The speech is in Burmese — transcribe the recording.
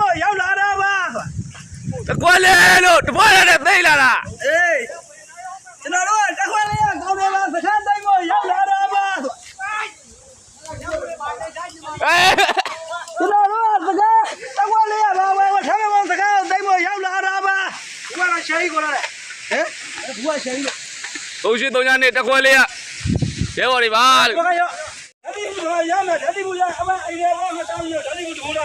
မို့ရောက်လာတာပါတကွက်လေးလို့တပွားရတဲ့သိလာတာအေးကျွန်တော်တို့တကွက်လေးကကောင်းတယ်လားစခန်းတိုင်းကိုရောက်လာတာပါကျွန်တော်တို့ကစကားတကွက်လေးကဘာဝဲဝထားမစကားတိုင်းကိုရောက်လာတာပါကွက်လာရှာကြီးကိုလာတယ်ဟမ်ကွက်ရှာကြီးလို့ဘုရားသုံးညနဲ့တကွက်လေးကရဲဘော်တွေပါလို့ကွက်ရောဓာတိဘူးရရမယ်ဓာတိဘူးရအမအိမ်ရဲဘာမတောင်းရဓာတိဘူးတူလာ